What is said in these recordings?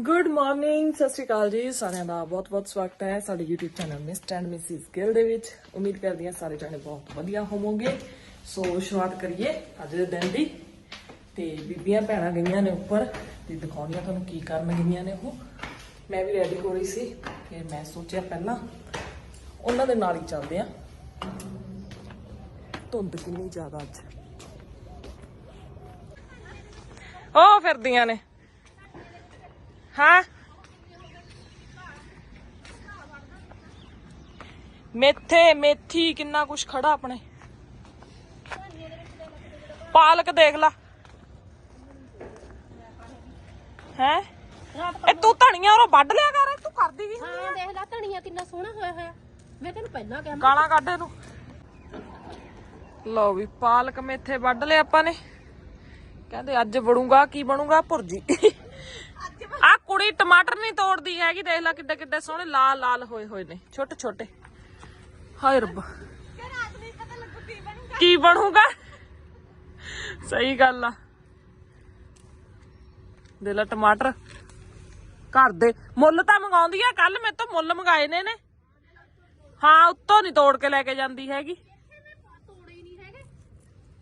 Good morning ਸਤਿ ਸ਼੍ਰੀ ਅਕਾਲ ਜੀ, ਸਾਰਿਆਂ ਦਾ ਬਹੁਤ-ਬਹੁਤ ਸਵਾਗਤ ਹੈ ਸਾਡੇ YouTube channel Mr and Mrs Gill ਦੇ ਵਿੱਚ। ਉਮੀਦ ਕਰਦੀ ਹਾਂ ਸਾਰੇ ਜਾਣੇ ਬਹੁਤ ਵਧੀਆ ਹੋਵੋਗੇ। ਸੋ ਸ਼ੁਰੂਆਤ ਕਰੀਏ ਅੱਜ ਦੇ ਦਿਨ ਦੀ। ਤੇ ਬੀਬੀਆਂ ਭੈਣਾਂ ਗਈਆਂ ਨੇ ਉੱਪਰ ਤੇ ਦਿਖਾਉਣੀਆਂ ਤੁਹਾਨੂੰ ਕੀ ਕਰਨ ਗਈਆਂ ਨੇ ਉਹ। ਮੈਂ ਵੀ ਰੈਡੀ ਹੋ ਰਹੀ ਸੀ ਫਿਰ ਮੈਂ ਸੋਚਿਆ ਪਹਿਲਾਂ ਉਹਨਾਂ ਦੇ ਨਾਲ ਹੀ ਚੱਲਦੇ ਆ ਧੁੰਦ ਕਿੰਨੀ ਜ਼ਿਆਦਾ ਅੱਜ। ਉਹ ਫਿਰਦੀਆਂ ਨੇ। ਹਾਂ ਮੇਥੇ ਮੇਥੀ ਕਿੰਨਾ ਕੁਛ ਖੜਾ ਆਪਣੇ। ਪਾਲਕ ਦੇਖ ਲਾ। ਹੈ? ਇਹ ਤੂੰ ਧਣੀਆਂ ਉਹ ਵੱਢ ਲਿਆ ਕਰ ਤੂੰ ਕਰਦੀ ਕੀ ਹਾਂ ਦੇਖ ਲੈ ਧਨੀਆ ਕਿੰਨਾ ਸੋਹਣਾ ਹੋਇਆ ਹੋਇਆ। ਮੈਂ ਤੈਨੂੰ ਪਹਿਲਾਂ ਕਿਹਾ ਗਾਲਾਂ ਕੱਢ ਇਹਨੂੰ। ਲਓ ਵੀ ਪਾਲਕ ਮੇਥੇ ਵੱਢ ਲਏ ਆਪਾਂ ਨੇ। ਕਹਿੰਦੇ ਅੱਜ ਬਣੂਗਾ ਕੀ ਬਣੂਗਾ? ਭੁਰਜੀ। ਆ ਕੁੜੀ ਟਮਾਟਰ ਨਹੀਂ ਤੋੜਦੀ ਹੈਗੀ, ਦੇਖ ਲੈ ਕਿੱਡੇ ਕਿੱਡੇ ਸੋਹਣੇ, ਲਾਲ ਲਾਲ ਹੋਏ ਹੋਏ ਨੇ, ਛੋਟੇ ਛੋਟੇ। ਹਾਏ ਰੱਬਾ। ਕੀ ਬਣੂਗਾ? ਸਹੀ ਗੱਲ ਆ। ਦੇ ਲੈ ਟਮਾਟਰ। ਘਰ ਦੇ ਮੁੱਲ ਤਾਂ ਮੰਗਾਉਂਦੀ ਆ ਕੱਲ ਮੇਰੇ ਤੋਂ ਮੁੱਲ ਮੰਗਾਏ ਨੇ ਨੇ ਹਾਂ, ਉੱਤੋਂ ਨਹੀਂ ਤੋੜ ਕੇ ਲੈ ਕੇ ਜਾਂਦੀ ਹੈਗੀ। ਤੋੜੇ ਹੀ ਨਹੀਂ ਹੈਗੇ।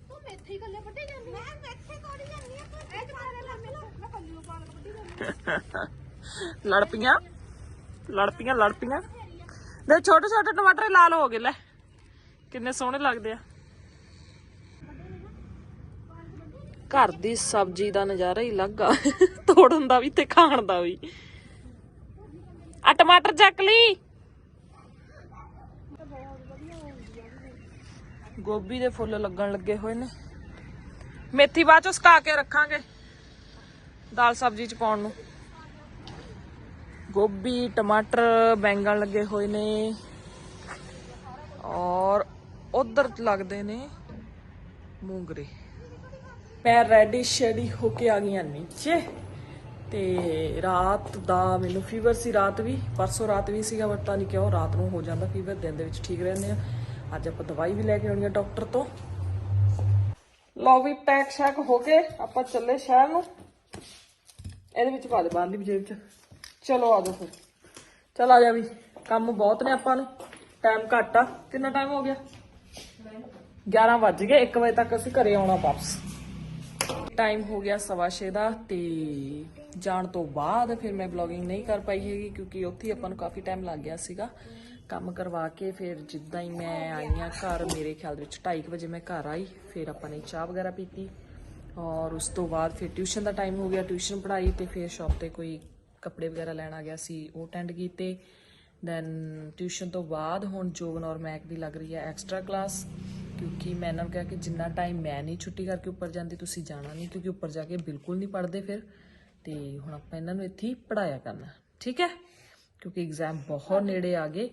ਤੂੰ ਮੇਥੇ ਹੀ ਗੱਲੇ ਵੱਢੀ ਜਾਂਦੀ ਮੈਂ ਮੇਥੇ ਤੋੜੀ ਜਾਂਦੀ ਆ ਤੂੰ ਇਹ ਜਮਾਨੇ ਲਾ ਮੈਨੂੰ ਮੈਂ ਕੱਲਿਓ ਪਾਲਕ ਵੱਢੀ ਜਾਂਦੀ ਲੜ ਪੀਆਂ ਲੜ ਪੀਆਂ ਲੜ ਪੀਆਂ ਦੇ ਛੋਟੇ ਛੋਟੇ ਟਮਾਟਰ ਲਾਲ ਹੋ ਗਏ ਲੈ। ਕਿੰਨੇ ਸੋਹਣੇ ਲੱਗਦੇ ਆ। ਘਰ ਦੀ ਸਬਜ਼ੀ ਦਾ ਨਜ਼ਾਰਾ ਹੀ ਅਲੱਗ ਆ। ਤੋੜਨ ਦਾ ਵੀ ਤੇ ਖਾਣ ਦਾ ਵੀ। ਆ ਟਮਾਟਰ ਚੱਕ ਲਈ। ਗੋਭੀ ਦੇ ਫੁੱਲ ਲੱਗਣ ਲੱਗੇ ਹੋਏ ਨੇ। ਮੇਥੀ ਬਾਅਦ ਚ ਸੁਕਾ ਕੇ ਰੱਖਾਂਗੇ। ਦਾਲ ਸਬਜ਼ੀ ਚ ਪਾਉਣ ਨੂੰ? ਗੋਭੀ, ਟਮਾਟਰ, ਬੈਂਗਣ ਲੱਗੇ ਹੋਏ ਨੇ। ਔਰ ਉਧਰ ਲੱਗਦੇ ਨੇ ਮੂੰਗਰੇ। ਮੈਂ ਰੈਡੀ ਸ਼ੈਡੀ ਹੋ ਕੇ ਆ ਗਈਆਂ ਨੀਚੇ। ਤੇ ਰਾਤ ਦਾ ਮੈਨੂੰ ਫੀਵਰ ਸੀ ਰਾਤ ਵੀ, ਪਰਸੋਂ ਰਾਤ ਵੀ ਸੀਗਾ ਪਤਾ ਨਹੀਂ ਕਿਉਂ ਰਾਤ ਨੂੰ ਹੋ ਜਾਂਦਾ ਫੀਵਰ ਦਿਨ ਦੇ ਵਿੱਚ ਠੀਕ ਰਹਿੰਦੇ ਆ। ਅੱਜ ਆਪਾਂ ਦਵਾਈ ਵੀ ਲੈ ਕੇ ਆਉਣੀ ਆ ਡਾਕਟਰ ਤੋਂ। ਲਓ ਵੀ ਪੈਕ ਸ਼ੈਕ ਹੋ ਕੇ ਆਪਾਂ ਚੱਲੇ ਸ਼ਹਿਰ ਨੂੰ। ਇਹਦੇ ਵਿੱਚ ਪਾ ਦੇ ਬਾਹਰਲੀ ਵੀ ਜੇਬ ਚ। ਚਲੋ ਆ ਜਾਓ ਫਿਰ। ਚਲ ਆ ਜਾ ਵੀ, ਕੰਮ ਬਹੁਤ ਨੇ ਆਪਾਂ ਨੂੰ। ਟਾਈਮ ਘੱਟ ਆ। ਕਿੰਨਾ ਟਾਈਮ ਹੋ ਗਿਆ? 11 ਵੱਜ ਗਏ। 1 ਵਜੇ ਤੱਕ ਅਸੀਂ ਘਰੇ ਆਉਣਾ ਵਾਪਸ। ਟਾਈਮ ਹੋ ਗਿਆ ਸਵਾ ਛੇ ਦਾ ਤੇ ਜਾਣ ਤੋਂ ਬਾਅਦ ਫਿਰ ਮੈਂ ਵਲੌਗਿੰਗ ਨਹੀਂ ਕਰ ਪਾਈ ਹੈਗੀ ਕਿਉਂਕਿ ਉੱਥੇ ਹੀ ਆਪਾਂ ਨੂੰ ਕਾਫੀ ਟਾਈਮ ਲੱਗ ਗਿਆ ਸੀਗਾ। ਕੰਮ ਕਰਵਾ ਕੇ ਫਿਰ ਜਿੱਦਾਂ ਹੀ ਮੈਂ ਆਈ ਹਾਂ ਘਰ, ਮੇਰੇ ਖਿਆਲ ਦੇ ਵਿੱਚ 2:30 ਵਜੇ ਮੈਂ ਘਰ ਆਈ। ਫਿਰ ਆਪਾਂ ਨੇ ਚਾਹ ਵਗੈਰਾ ਪੀਤੀ। ਔਰ ਉਸ ਤੋਂ ਬਾਅਦ ਫਿਰ ਟਿਊਸ਼ਨ ਦਾ ਟਾਈਮ ਹੋ ਗਿਆ, ਟਿਊਸ਼ਨ ਪੜ੍ਹਾਈ ਤੇ ਫਿਰ ਸ਼ਾਪ ਤੇ ਕੋਈ ਕੱਪੜੇ ਵਗੈਰਾ ਲੈਣ ਆ ਗਿਆ ਸੀ, ਉਹ ਅਟੈਂਡ ਕੀਤੇ। ਦੈਨ ਟਿਊਸ਼ਨ ਤੋਂ ਬਾਅਦ ਹੁਣ ਜੋਗਨ ਔਰ ਮੈਕ ਦੀ ਲੱਗ ਰਹੀ ਹੈ ਐਕਸਟਰਾ ਕਲਾਸ ਕਿਉਂਕਿ ਮੈਂ ਇਹਨਾਂ ਨੂੰ ਕਿਹਾ ਕਿ ਜਿੰਨਾ ਟਾਈਮ ਮੈਂ ਨਹੀਂ ਛੁੱਟੀ ਕਰਕੇ ਉੱਪਰ ਜਾਂਦੀ, ਤੁਸੀਂ ਜਾਣਾ ਨਹੀਂ, ਕਿਉਂਕਿ ਉੱਪਰ ਜਾ ਕੇ ਬਿਲਕੁਲ ਨਹੀਂ ਪੜ੍ਹਦੇ ਫਿਰ। ਤੇ ਹੁਣ ਆਪਾਂ ਇਹਨਾਂ ਨੂੰ ਇੱਥੇ ਹੀ ਪੜਾਇਆ ਕਰਨਾ ਠੀਕ ਹੈ? ਕਿਉਂਕਿ ਐਗਜ਼ਾਮ ਬਹੁਤ ਨੇੜੇ ਆ ਗਏ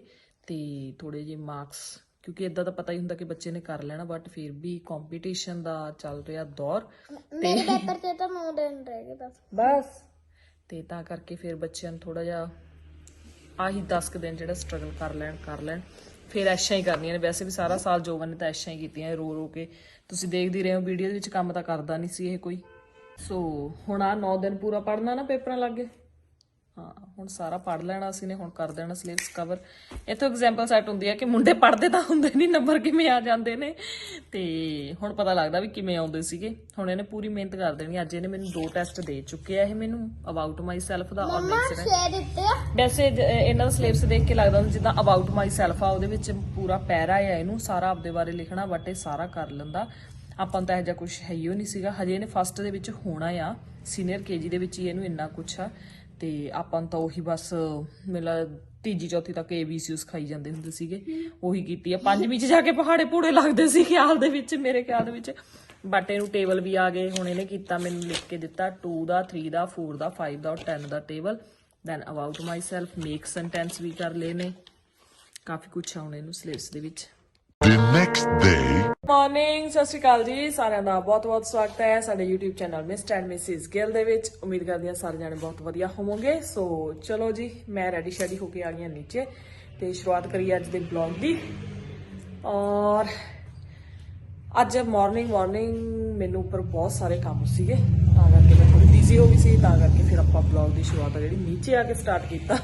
ਤੇ ਥੋੜੇ ਜਿਹੇ ਮਾਰਕਸ ਕਿਉਂਕਿ ਇਦਾਂ ਤਾਂ ਪਤਾ ਹੀ ਹੁੰਦਾ ਕਿ ਬੱਚੇ ਨੇ ਕਰ ਲੈਣਾ ਬਟ ਫਿਰ ਵੀ ਕੰਪੀਟੀਸ਼ਨ ਦਾ ਚੱਲ ਰਿਹਾ ਦੌਰ ਮੇਰੇ ਪੇਪਰ ਤੇ ਤਾਂ 9 ਦਿਨ ਰਹਿ ਗਏ ਬਸ। ਬਸ। ਤੇ ਤਾਂ ਕਰਕੇ ਫਿਰ ਬੱਚਿਆਂ ਨੂੰ ਥੋੜਾ ਜਿਹਾ ਆਹੀ 10 ਕੁ ਦਿਨ ਜਿਹੜਾ ਸਟਰਗਲ ਕਰ ਲੈਣ ਕਰ ਲੈਣ। ਫਿਰ ਐਸ਼ਾਂ ਹੀ ਕਰਨੀਆਂ ਨੇ। ਵੈਸੇ ਵੀ ਸਾਰਾ ਸਾਲ ਜੋਗਨ ਨੇ ਤਾਂ ਐਸ਼ਾਂ ਹੀ ਕੀਤੀਆਂ ਰੋ ਰੋ ਕੇ। ਤੁਸੀਂ ਦੇਖਦੇ ਰਹੇ ਹੋ ਵੀਡੀਓ ਦੇ ਵਿੱਚ ਕੰਮ ਤਾਂ ਕਰਦਾ ਨਹੀਂ ਸੀ ਇਹ ਕੋਈ। ਸੋ ਹੁਣ ਆ 9 ਦਿਨ ਪੂਰਾ ਪੜਨਾ ਨਾ ਪੇਪਰਾਂ ਲੱਗੇ ਹਾਂ ਹੁਣ ਸਾਰਾ ਪੜ ਲੈਣਾ ਅਸੀਂ ਨੇ ਹੁਣ ਕਰ ਦੇਣਾ ਸਿਲੇਬਸ ਕਵਰ ਇੱਥੋਂ ਐਗਜ਼ਾਮਪਲ ਸੈੱਟ ਹੁੰਦੀ ਹੈ ਕਿ ਮੁੰਡੇ ਪੜਦੇ ਤਾਂ ਹੁੰਦੇ ਨਹੀਂ ਨੰਬਰ ਕਿਵੇਂ ਆ ਜਾਂਦੇ ਨੇ। ਤੇ ਹੁਣ ਪਤਾ ਲੱਗਦਾ ਵੀ ਕਿਵੇਂ ਆਉਂਦੇ ਸੀਗੇ। ਹੁਣ ਇਹਨੇ ਪੂਰੀ ਮਿਹਨਤ ਕਰ ਦੇਣੀ ਅੱਜ ਇਹਨੇ ਮੈਨੂੰ ਦੋ ਟੈਸਟ ਦੇ ਚੁੱਕੇ ਆ ਇਹ ਮੈਨੂੰ ਅਬਾਊਟ ਮਾਈ ਸੈਲਫ ਦਾ ਔਰ ਆ? ਵੈਸੇ ਇਹਨਾਂ ਦਾ ਸਿਲੇਬਸ ਦੇਖ ਕੇ ਲੱਗਦਾ ਹੁੰਦਾ ਜਿੱਦਾਂ ਅਬਾਊਟ ਮਾਈ ਸੈਲਫ ਆ ਉਹਦੇ ਵਿੱਚ ਪੂਰਾ ਪੈਰਾ ਆ ਇਹਨੂੰ ਸਾਰਾ ਆਪਦੇ ਬਾਰੇ ਲਿਖਣਾ ਬਟ ਇਹ ਸਾਰਾ ਕਰ ਲੈਂਦਾ। ਆਪਾਂ ਤਾਂ ਇਹੋ ਜਿਹਾ ਕੁਝ ਹੈ ਹੀ ਨਹੀਂ ਸੀਗਾ। ਹਜੇ ਇਹਨੇ ਫਸਟ ਦੇ ਵਿੱਚ ਹੋਣਾ ਆ। ਸੀਨੀਅਰ ਕੇਜੀ ਦੇ ਵਿੱਚ ਹੀ ਇਹਨੂੰ ਇੰਨਾ ਕੁਝ ਆ। ਤੇ ਆਪਾਂ ਨੂੰ ਤਾਂ ਉਹੀ ਬਸ ਮੇਲਾ ਤੀਜੀ ਚੌਥੀ ਤੱਕ ਏਬੀਸੀ ਸਿਖਾਈ ਜਾਂਦੇ ਹੁੰਦੇ ਸੀਗੇ। ਉਹੀ ਕੀਤੀ ਆ। ਪੰਜਵੀਂ ਚ ਜਾ ਕੇ ਪਹਾੜੇ ਪੂੜੇ ਲੱਗਦੇ ਸੀ ਖਿਆਲ ਦੇ ਵਿੱਚ ਮੇਰੇ ਖਿਆਲ ਦੇ ਵਿੱਚ। ਬਟ ਇਹਨੂੰ ਟੇਬਲ ਵੀ ਆ ਗਏ। ਹੁਣ ਇਹਨੇ ਕੀਤਾ ਮੈਨੂੰ ਲਿਖ ਕੇ ਦਿੱਤਾ 2 ਦਾ 3 ਦਾ 4 ਦਾ 5 ਦਾ ਔਰ 10 ਦਾ table then about myself make sentence ਵੀ ਕਰ ਲਏ ਨੇ। ਕਾਫੀ ਕੁਝ ਆ ਹੁਣ ਇਹਨੂੰ ਸਿਲੇਬਸ ਦੇ ਵਿੱਚ। The next day. ਮਾਰਨਿੰਗ ਸਤਿ ਸ਼੍ਰੀ ਅਕਾਲ ਜੀ। ਸਾਰਿਆਂ ਦਾ ਬਹੁਤ-ਬਹੁਤ ਸਵਾਗਤ ਹੈ ਸਾਡੇ YouTube channel Mr and Mrs Gill ਦੇ ਵਿੱਚ। ਉਮੀਦ ਕਰਦੀ ਹਾਂ ਸਾਰੇ ਜਾਣੇ ਬਹੁਤ ਵਧੀਆ ਹੋਵੋਗੇ। ਸੋ ਚਲੋ ਜੀ, ਮੈਂ ਰੈਡੀ ਸ਼ੈਡੀ ਹੋ ਕੇ ਆ ਗਈ ਹਾਂ ਨੀਚੇ ਤੇ ਸ਼ੁਰੂਆਤ ਕਰੀਏ ਅੱਜ ਦੇ ਬਲੌਗ ਦੀ। ਔਰ ਅੱਜ ਮਾਰਨਿੰਗ ਮਾਰਨਿੰਗ ਮੈਨੂੰ ਉੱਪਰ ਬਹੁਤ ਸਾਰੇ ਕੰਮ ਸੀਗੇ। ਤਾਂ ਕਰਕੇ ਮੈਂ ਥੋੜੀ ਬਿਜ਼ੀ ਹੋ ਗਈ ਸੀ। ਤਾਂ ਕਰਕੇ ਫਿਰ ਆਪਾਂ ਬਲੌਗ ਦੀ ਸ਼ੁਰੂਆਤ ਆ ਜਿਹੜੀ ਨੀਚੇ ਆ ਕੇ ਸਟਾਰਟ ਕੀਤਾ।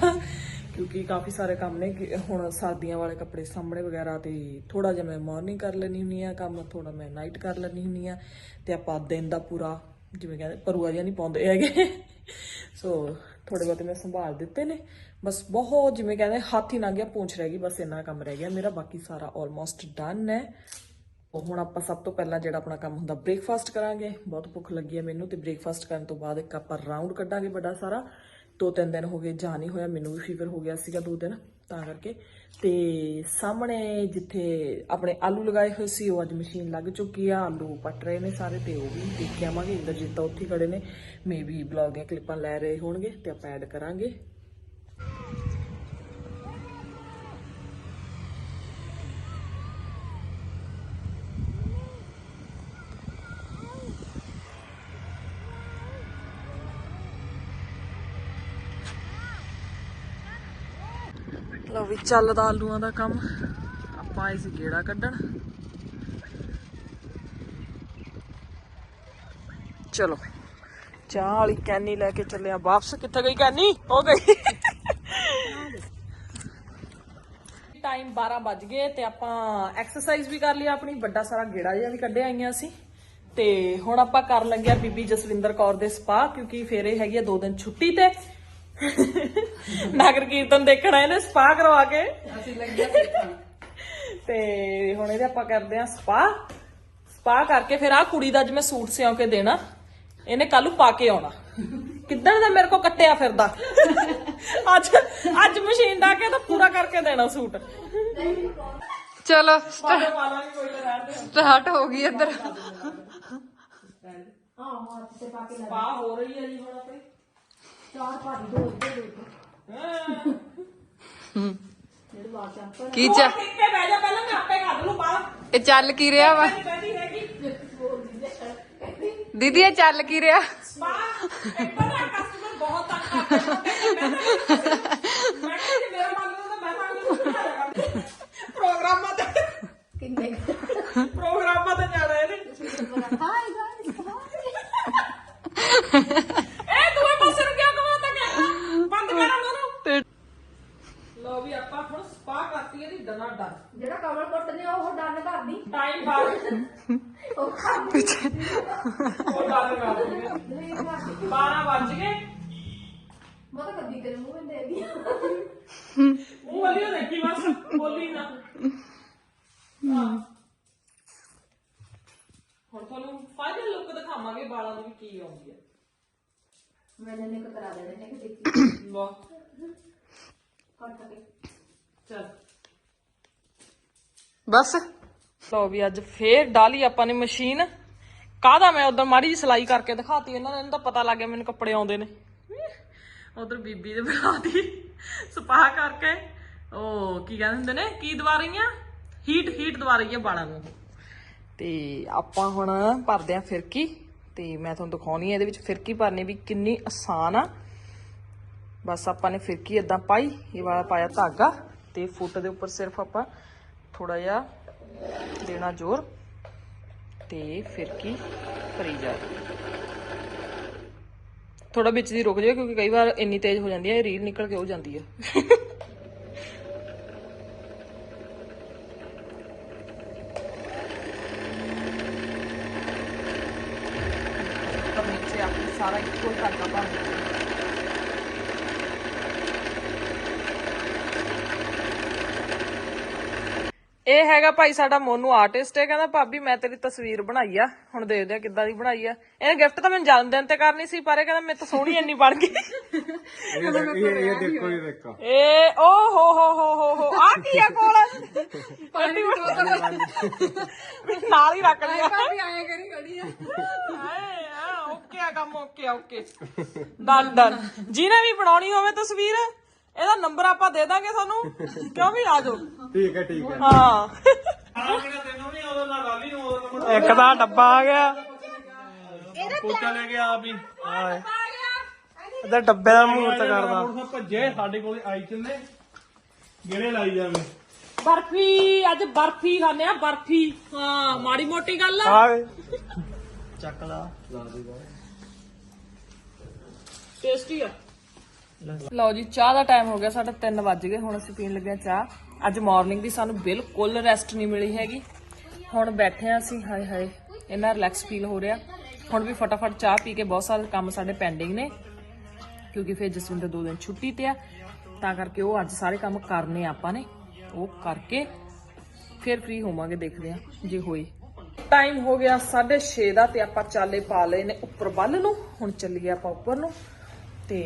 ਕਿਉਂਕਿ ਕਾਫੀ ਸਾਰੇ ਕੰਮ ਨੇ ਕਿ ਹੁਣ ਸਰਦੀਆਂ ਵਾਲੇ ਕੱਪੜੇ ਸਾਹਮਣੇ ਵਗੈਰਾ ਤੇ ਥੋੜਾ ਜਿਹਾ ਮੈਂ ਮਾਰਨਿੰਗ ਕਰ ਲੈਣੀ ਹੁੰਨੀ ਆ ਕੰਮ ਥੋੜਾ ਮੈਂ ਨਾਈਟ ਕਰ ਲੈਣੀ ਹੁੰਨੀ ਆ ਤੇ ਆਪਾਂ ਦਿਨ ਦਾ ਪੂਰਾ ਜਿਵੇਂ ਕਹਿੰਦੇ ਪਰੂਆ ਜਿਹਾ ਨਹੀਂ ਪਾਉਂਦੇ ਹੈਗੇ। ਸੋ ਥੋੜੇ ਬਹੁਤੇ ਮੈਂ ਸੰਭਾਲ ਦਿੱਤੇ ਨੇ। ਬਸ ਬਹੁਤ ਜਿਵੇਂ ਕਹਿੰਦੇ ਹੱਥ ਹੀ ਲੰਘ ਗਿਆ, ਪੂੰਛ ਰਹਿ ਗਈ, ਬਸ ਇੰਨਾ ਕੰਮ ਰਹਿ ਗਿਆ ਮੇਰਾ, ਬਾਕੀ ਸਾਰਾ ਆਲਮੋਸਟ ਡਨ ਹੈ। ਉਹ ਹੁਣ ਆਪਾਂ ਸਭ ਤੋਂ ਪਹਿਲਾਂ ਜਿਹੜਾ ਆਪਣਾ ਕੰਮ ਹੁੰਦਾ ਬ੍ਰੇਕਫਾਸਟ ਕਰਾਂਗੇ। ਬਹੁਤ ਭੁੱਖ ਲੱਗੀ ਹੈ ਮੈਨੂੰ ਤੇ ਬ੍ਰੇਕਫਾਸਟ ਕਰਨ ਤੋਂ ਬਾਅਦ ਇੱਕ ਆਪਾਂ ਰਾਉਂਡ ਕੱਢਾਂਗੇ ਵੱਡਾ ਸਾਰਾ। ਦੋ ਤਿੰਨ ਦਿਨ ਹੋ ਗਏ ਜਾ ਨਹੀਂ ਹੋਇਆ, ਮੈਨੂੰ ਵੀ ਫੀਵਰ ਹੋ ਗਿਆ ਸੀਗਾ ਦੋ ਦਿਨ, ਤਾਂ ਕਰਕੇ। ਤੇ ਸਾਹਮਣੇ ਜਿੱਥੇ ਆਪਣੇ ਆਲੂ ਲਗਾਏ ਹੋਏ ਸੀ, ਉਹ ਅੱਜ ਮਸ਼ੀਨ ਲੱਗ ਚੁੱਕੀ ਆ, ਆਲੂ ਪੱਟ ਰਹੇ ਨੇ ਸਾਰੇ ਤੇ ਉਹ ਵੀ ਦੇਖ ਕੇ ਆਵਾਂਗੇ। ਇੰਦਰਜੀਤ ਤਾਂ ਉੱਥੇ ਖੜੇ ਨੇ। ਮੇਬੀ ਬਲੌਗ ਦੀਆਂ ਕਲਿੱਪਾਂ ਲੈ ਰਹੇ ਹੋਣਗੇ ਤੇ ਆਪਾਂ ਐਡ ਕਰਾਂਗੇ। ਚੱਲਦਾ ਆਲੂਆਂ ਦਾ ਕੰਮ। ਆਪਾਂ ਆਏ ਗੇੜਾ ਕੱਢਣ। ਚਲੋ, ਚਾਹ ਵਾਲੀ ਕੈਨੀ ਲੈ ਕੇ ਚੱਲੇ ਆ ਵਾਪਸ। ਕਿੱਥੇ ਗਈ ਕੈਨੀ? ਹੋ ਗਈ। ਟਾਈਮ 12 ਵੱਜ ਗਏ ਤੇ ਆਪਾਂ ਐਕਸਰਸਾਈਜ਼ ਵੀ ਕਰ ਲਈ ਆਪਣੀ। ਵੱਡਾ ਸਾਰਾ ਗੇੜਾ ਜਿਹਾ ਵੀ ਕੱਢਿਆ ਆਈਆਂ ਅਸੀਂ। ਤੇ ਹੁਣ ਆਪਾਂ ਕਰਨ ਲੰਗਿਆ ਬੀਬੀ ਜਸਵਿੰਦਰ ਕੌਰ ਦੇ ਸਪਾ ਕਿਉਂਕਿ ਫੇਰ ਇਹ ਹੈਗੀ ਆ ਦੋ ਦਿਨ ਛੁੱਟੀ ਤੇ। ਨਗਰ ਕੀਰਤਨ ਦੇਖਣਾ ਇਹਨੇ ਸਪਾ ਕਰਵਾ ਕੇ। ਅਸੀਂ ਲੱਗਿਆ ਤੇ। ਹੁਣ ਇਹਦੇ ਆਪਾਂ ਕਰਦੇ ਆ ਸਪਾ। ਸਪਾ ਕਰਕੇ ਫਿਰ ਆ ਕੁੜੀ ਦਾ ਜਿਵੇਂ ਸੂਟ ਸਿਉਂ ਕੇ ਦੇਣਾ। ਇਹਨੇ ਕੱਲ ਨੂੰ ਪਾ ਕੇ ਆਉਣਾ। ਕਿੱਦਣ ਦਾ ਮੇਰੇ ਕੋ ਕੱਟਿਆ ਫਿਰਦਾ। ਅੱਜ ਅੱਜ ਮਸ਼ੀਨ ਦਾ ਕੇ ਤਾਂ ਪੂਰਾ ਕਰਕੇ ਦੇਣਾ ਸੂਟ। ਚਲੋ ਪਾਵੇ ਵਾਲਾ ਵੀ ਕੋਈ ਤਾਂ ਰਹਿਣ ਦੇ। ਸਟਾਰਟ ਹੋ ਗਈ ਇੱਧਰ। ਸਪਾ ਹੋ ਰਹੀ ਹੈ ਜੀ ਹੁਣ ਆਪਣੀ। ਕੀ ਤੂੰ ਚ ਆ ਟਿਕ ਕੇ ਬਹਿ ਜਾ? ਪਹਿਲਾਂ ਮੈਂ ਆਪੇ ਕੱਢ ਲੂ ਬਾਹਰ। ਇਹ ਚੱਲ ਕੀ ਰਿਹਾ ਵਾ? ਬੈਠੀ ਹੈਗੀ ਦੀਦੀ ਇਹ ਚੱਲ ਕੀ ਰਿਹਾ? ਸਪਾ ਇੱਕ ਤਾਂ ਕਸਟਮਰ ਬਹੁਤ ਤੰਗ ਕਰਦੇ ਨੇ। ਮੈਂ ਕਹਿੰਦੀ ਮੇਰਾ ਮਨ ਨੂੰ ਤਾਂ ਮੈਂ ਤਾਂ ਪ੍ਰੋਗਰਾਮਾਂ ਤੇ ਕਿੰਨੇ ਪ੍ਰੋਗਰਾਮਾਂ ਤੇ ਜਾਣਾ ਇਹਨੇ ਹਾਈ ਗਾਇਸ ਇਹ ਦੂਏ ਪਾਸੇ ਨੂੰ ਕਿਉਂ ਕਮਾਉਂਦਾ ਕਿ ਬੰਦ ਕਰ ਉਹਨੂੰ ਤੇ ਲਓ ਵੀ ਆਪਾਂ ਹੁਣ ਸਪਾ ਕਰਤੀ ਡਨ ਜਿਹੜਾ ਕਮਲ ਪੁੱਟ ਨੇ ਉਹ ਡਨ ਕਰਦੀ। ਟਾਈਮ ਬਾਅਦ ਉਹ ਕਰਦੀ। ਉਹ ਡਨ ਕਰ ਦਿੰਦੇ 12 ਵੱਜ ਗਏ। ਮੈਂ ਤਾਂ ਕਦੀ ਤੇਰੇ ਮੂੰਹ ਦੇ ਦੀ ਉਹ ਵਾਲੀ ਉਹ ਦੇਖੀ ਬਸ ਬੋਲੀ ਨਾ। ਹੁਣ ਤੁਹਾਨੂੰ ਫਾਈਨਲ ਲੁੱਕ ਦਿਖਾਵਾਂਗੇ ਵਾਲਾਂ ਦੀ ਵੀ ਕੀ ਆਉਂਦੀ ਹੈ। ਮੈਨੇ ਨੇ ਕਤਰਾ ਦੇਣੇ ਨੇ ਕਿ ਦੇਖੀ। ਵਾਹ। ਕੱਟ ਕੇ। ਚੱਲ। ਬਸ। ਲਓ ਵੀ ਅੱਜ ਫੇਰ ਡਾਲੀ ਆਪਾਂ ਨੇ ਮਸ਼ੀਨ। ਕਾਹਦਾ ਮੈਂ ਉਦੋਂ ਮਾੜੀ ਜਿਹੀ ਸਿਲਾਈ ਕਰਕੇ ਦਿਖਾਤੀ ਇਹਨਾਂ ਨੇ, ਇਹਨੂੰ ਤਾਂ ਪਤਾ ਲੱਗ ਗਿਆ ਮੈਨੂੰ ਕੱਪੜੇ ਆਉਂਦੇ ਨੇ। ਉਧਰ ਬੀਬੀ ਦੇ ਬੁਲਾਤੀ ਸਪਾਹ ਕਰਕੇ। ਉਹ ਕੀ ਕਹਿੰਦੇ ਹੁੰਦੇ ਨੇ? ਕੀ ਦਵਾ ਰਹੀਆਂ? ਹੀਟ ਹੀਟ ਦਵਾ ਰਹੀ ਹੈ ਬਾਲਾਂ ਨੂੰ। ਤੇ ਆਪਾਂ ਹੁਣ ਭਰਦੇ ਆ ਫਿਰਕੀ। ਤੇ ਮੈਂ ਤੁਹਾਨੂੰ ਦਿਖਾਉਣੀ ਆ ਇਹਦੇ ਵਿੱਚ ਫਿਰਕੀ ਭਰਨੀ ਵੀ ਕਿੰਨੀ ਆਸਾਨ ਆ। ਬਸ ਆਪਾਂ ਨੇ ਫਿਰਕੀ ਇਦਾਂ ਪਾਈ, ਇਹ ਵਾਲਾ ਪਾਇਆ ਧਾਗਾ। ਤੇ ਫੁੱਟ ਦੇ ਉੱਪਰ ਸਿਰਫ ਆਪਾਂ ਥੋੜਾ ਜਿਹਾ ਦੇਣਾ ਜ਼ੋਰ ਤੇ ਫਿਰਕੀ ਭਰੀ ਜਾ ਥੋੜਾ ਵਿੱਚ ਦੀ ਰੁਕ ਜਾਏ ਕਿਉਂਕਿ ਕਈ ਵਾਰ ਇੰਨੀ ਤੇਜ਼ ਹੋ ਜਾਂਦੀ ਹੈ ਇਹ ਰੀਲ ਨਿਕਲ ਕੇ ਹੋ ਜਾਂਦੀ ਹੈ ਤਾਂ ਨੀਚੇ ਆਪਣੀ ਸਾਰਾ ਇੱਕੋ ਧਾਗਾ ਬਣ ਇਹ ਹੈਗਾ ਭਾਈ ਸਾਡਾ ਮੋਨੂ ਆਰਟਿਸਟ ਹੈ ਕਹਿੰਦਾ ਭਾਬੀ ਮੈਂ ਤੇਰੀ ਤਸਵੀਰ ਬਣਾਈ ਆ। ਹੁਣ ਦੇਖਦੇ ਆ ਕਿੱਦਾਂ ਦੀ ਬਣਾਈ ਆ। ਇਹਨੇ ਗਿਫਟ ਤਾਂ ਮੈਨੂੰ ਜਨਮ ਦਿਨ ਤੇ ਕਰਨੀ ਸੀ ਪਰ ਇਹ ਕਹਿੰਦਾ ਮੇਰੇ ਤੋਂ ਸੋਹਣੀ ਇੰਨੀ ਬਣ ਗਈ। ਇਹ ਦੇਖ- ਇਹ ਇਹ ਦੇਖੋ ਇਹ ਦੇਖੋ। ਏ ਓ ਹੋ ਹੋ ਹੋ ਹੋ ਹੋ ਆ ਕੀ ਆ ਕੋਲ? ਪਾਣੀ ਨਾਲ ਹੀ ਰੱਖ ਲਿਆ। ਭਾਬੀ ਆਏ ਕਰੀ ਖੜੀ ਆ। ਹਾਏ ਆ ਓਕੇ ਆ ਕੰਮ ਓਕੇ ਆ ਓਕੇ। ਡਨ ਡਨ ਜਿਹਨੇ ਵੀ ਬਣਾਉਣੀ ਹੋਵੇ ਤਸਵੀਰ ਇਹਦਾ ਨੰਬਰ ਆਪਾਂ ਦੇ ਦਾਂਗੇ ਤੁਹਾਨੂੰ ਕਿਉਂ ਵੀ ਆ ਜਾਓ। ਠੀਕ ਹੈ ਠੀਕ ਹੈ। ਹਾਂ। ਇੱਕ ਦਾ ਡੱਬਾ ਆ ਗਿਆ। ਕੋਚਾ ਲੈ ਗਿਆ ਆ ਵੀ। ਇਹਦਾ ਡੱਬੇ ਦਾ ਮੂਰਤ ਕਰਦਾ। ਭੱਜੇ ਸਾਡੇ ਕੋਲ ਆਈ ਚੱਲੇ। ਗੇੜੇ ਲਾਈ ਜਾਵੇ। ਬਰਫੀ ਅੱਜ ਬਰਫੀ ਖਾਣੇ ਆ ਬਰਫੀ। ਹਾਂ ਮਾੜੀ ਮੋਟੀ ਗੱਲ ਆ। ਆ ਚੱਕ ਲਾ। ਟੇਸਟੀ ਆ। ਲਓ ਜੀ, ਚਾਹ ਦਾ ਟਾਈਮ ਹੋ ਗਿਆ, ਸਾਡਾ 3 ਵੱਜ ਗਏ, ਹੁਣ ਅਸੀਂ ਪੀਣ ਲੱਗੇ ਹਾਂ ਚਾਹ। ਅੱਜ ਮਾਰਨਿੰਗ ਦੀ ਸਾਨੂੰ ਬਿਲਕੁਲ ਰੈਸਟ ਨਹੀਂ ਮਿਲੀ ਹੈਗੀ। ਹੁਣ ਬੈਠੇ ਆ ਅਸੀਂ, ਹਾਏ ਹਾਏ, ਇੰਨਾ ਰਿਲੈਕਸ ਫੀਲ ਹੋ ਰਿਹਾ। ਹੁਣ ਵੀ ਫਟਾਫਟ ਚਾਹ ਪੀ ਕੇ ਬਹੁਤ ਸਾਰੇ ਕੰਮ ਸਾਡੇ ਪੈਂਡਿੰਗ ਨੇ, ਕਿਉਂਕਿ ਫਿਰ ਜਸਵਿੰਦਰ ਦੋ ਦਿਨ ਛੁੱਟੀ ਤੇ ਆ। ਤਾਂ ਕਰਕੇ ਉਹ ਅੱਜ ਸਾਰੇ ਕੰਮ ਕਰਨੇ ਆਪਾਂ ਨੇ, ਉਹ ਕਰਕੇ ਫਿਰ ਫ੍ਰੀ ਹੋਵਾਂਗੇ, ਦੇਖਦੇ ਆ ਜੇ ਹੋਈ ਟਾਈਮ ਹੋ ਗਿਆ 6:30 ਦਾ ਤੇ ਆਪਾਂ ਚਾਲੇ ਪਾ ਲਏ ਨੇ ਉੱਪਰ ਵੱਲ ਨੂੰ, ਹੁਣ ਚੱਲੀਏ ਆਪਾਂ ਉੱਪਰ ਨੂੰ ਤੇ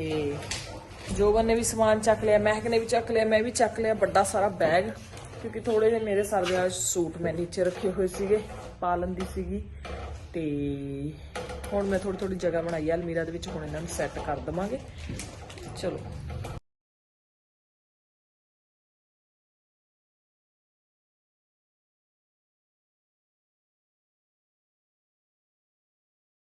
ਜੋਬਨ ਨੇ ਵੀ ਸਮਾਨ ਚੱਕ ਲਿਆ, ਮਹਿਕ ਨੇ ਵੀ ਚੱਕ ਲਿਆ, ਮੈਂ ਵੀ ਚੱਕ ਲਿਆ, ਵੱਡਾ ਸਾਰਾ ਬੈਗ ਕਿਉਂਕਿ ਥੋੜੇ ਜਿਹੇ ਮੇਰੇ ਸਰਦੇ ਵਾਲੇ ਸੂਟ ਮੈਂ ਨੀਚੇ ਰੱਖੇ ਹੋਏ ਸੀਗੇ, ਪਾ ਦੀ ਸੀਗੀ ਤੇ ਹੁਣ ਮੈਂ ਥੋੜੀ ਥੋੜੀ ਜਗ੍ਹਾ ਬਣਾਈ ਆ, ਅਲਮੀਰਾ ਦੇ ਵਿੱਚ ਹੁਣ ਇਹਨਾਂ ਨੂੰ ਸੈੱਟ ਕਰ ਦਵਾਂਗੇ। ਚਲੋ।